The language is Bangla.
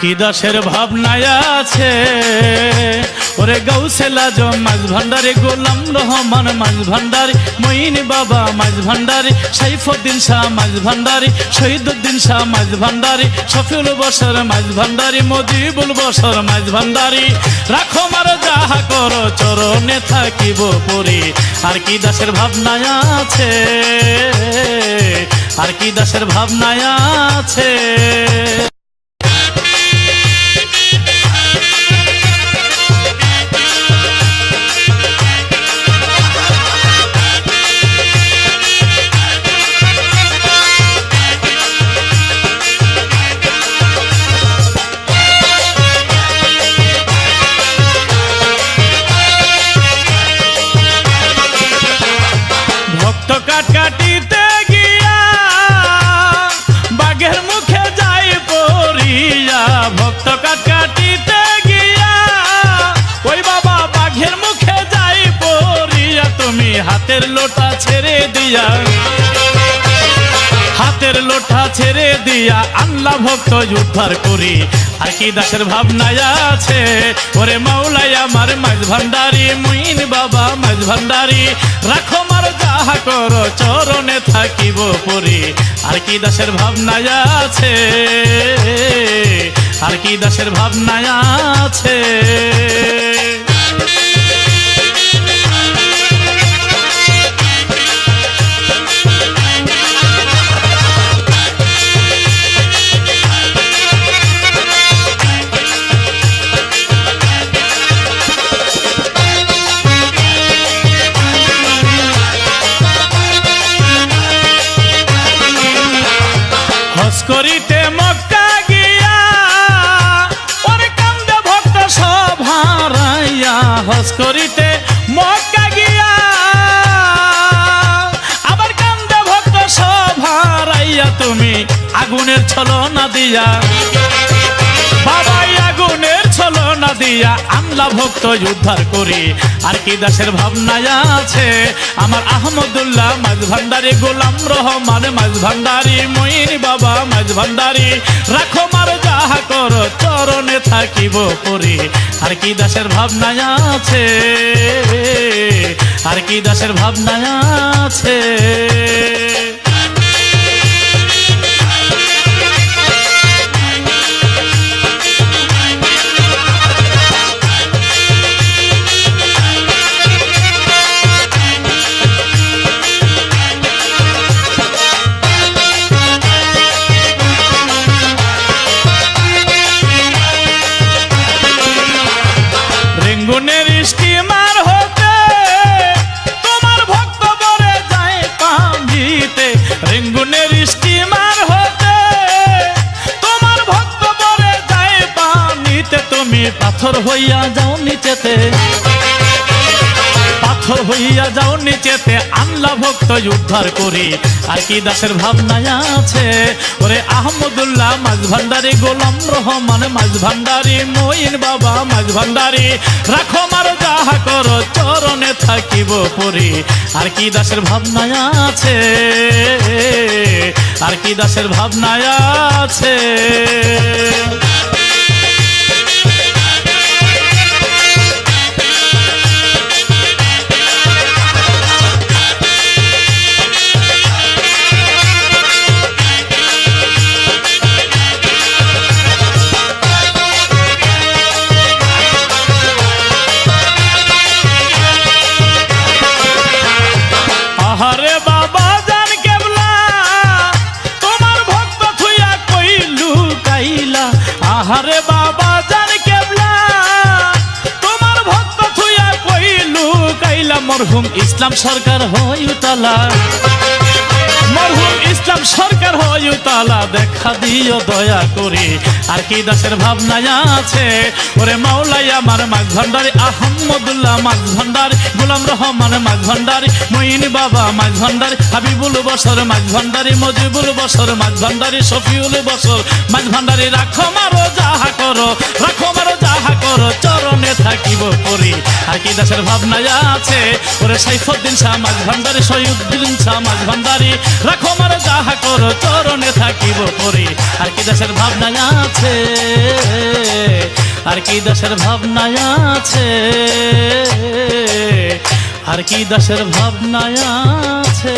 কি দাসের ভাবনায় আছে। ওরে গৌসেলা জম মাছ ভান্ডারে গোলাম রহমান মাছ ভান্ডারি মঈন বাবা, মাঝ ভান্ডারি সাইফুদ্দিন শাহ, মাঝ ভান্ডারি শহীদুদ্দিন শাহ মাছ ভান্ডারি শফিউল বসর মাছ ভান্ডারি মজিবুল বসর মাছ ভান্ডারি রাখো মার, যাহা করো, চরণে থাকিব পরি। আর কি দাসের ভাবনায় আছে? আর কি দাসের ভাবনায় আছে? কাট ভক্ত কাট গিয়া, ওই বাবা বাঘের মুখে যাই পড়িয়া, তুমি হাতের লোটা ছেড়ে দিয়া। হাতের লোটা ছেড়ে দিয়া আল্লাহ ভক্ত উদ্ধার করি। আর কি দাসের ভাবনায় আছে। ওরে মাওলাই আমার মাঝ ভান্ডারি, মুইন বাবা মাঝ ভান্ডারি। রাখো মার যাহা কর, চরণে থাকিব পরি। আর কি দাসের ভাবনায় আছে? আর কি দাসের ভাবনায় আছে? করিতে মক্কা গিয়া, ওর কান্দে ভক্ত সব হারাইয়া, হস করিতে মক্কা গিয়া। আবার কান্দে ভক্ত সব হারাইয়া, তুমি আগুনের ছলনা দিয়া। দিয়া আল্লাহ ভক্ত উদ্ধার করি। আর কি দাসের ভাবনায় আছে? আমার আহমদুল্লাহ মাঝ ভান্ডারি গোলাম রহমান মাঝ ভান্ডারি মঈন বাবা মাঝ ভান্ডারি রাখো মার যাহা কর, চরণে থাকিব পরি। আর কি দাসের ভাবনায় আছে? আর কি দাসের ভাবনায় আছে? পাথর হইয়া যাও নিচেতে। পাথর হইয়া যাও নিচেতে, আল্লাহ ভক্ত উদ্ধার করি। আর কি দাসের ভাবনায় আছে? ওরে আহমদুল্লাহ মাঝ ভান্ডারি গোলাম রহমান মাঝ ভান্ডারি মঈন বাবা মাঝ ভান্ডারি রাখো মার, যাহা করো, চরণে থাকিব পরি। আর কি দাসের ভাবনায় আছে? আর কি দাসের ভাবনায় আছে? মরহুম ইসলাম সরকার হইতালা মরহুম ইসলাম সরকার হইউ তালা দেখা দিও দয়া করে। আর কি দাসের ভাবনায় আছে? ওরে মাওলাই আমার মাঝ ভান্ডারি আহমদুল্লাহ মাঝ ভান্ডারি গোলাম রহমান মাঝ ভান্ডারি মঈন বাবা মাঝ ভান্ডারি হাবিবুল বসর মাঝ ভান্ডারি মজিবুল বসর মাঝ ভান্ডারি শফিউল বসর মাঝ ভান্ডারি রাখো মারো, যাহা করো, রাখো মারো, যাহা করো, চরণে থাকিব থাকিব পরি। আর কি দাসের ভাবনায় আছে, ওরে সাইফুদ্দিন সামাজ ভান্ডারি সৈউদ্দিন সামাজ ভান্ডারি রাখো মারে যাহা করো, চরণে থাকিব পরি। আর কি দাসের ভাবনায় আছে আর কি দাসের ভাবনায় আছে আর কি দাসের ভাবনায় আছে।